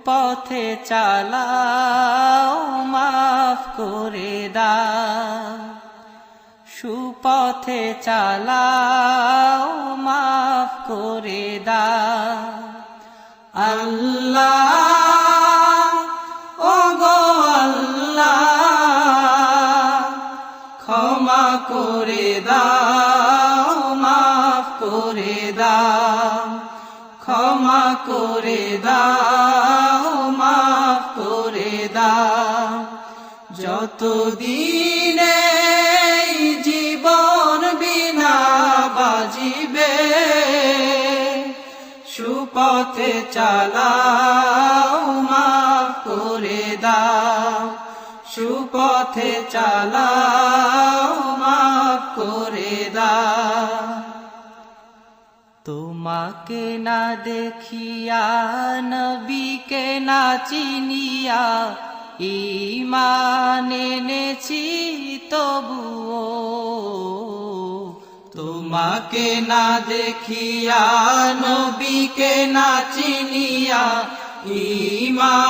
সুপথে চালাও, মাফ করে দাও। সুপথে চালাও, মাফ করে দাও। আল্লাহ ও গো ক্ষমা করে দাও, মাফ করে দাও। ক্ষমা করে দাও। দাও যত দিনে জীবন বিনা বাজিবে, সুপথে চালাও মাফ করে দাও, সুপথে চালাও মাফ করে দাও। তোমাকে না দেখিয়া, নবীকে না চিনিয়া ইমান এনেছি তবুও। তোমাকে না দেখিয়া, নবীকে না চিনিয়া ইমান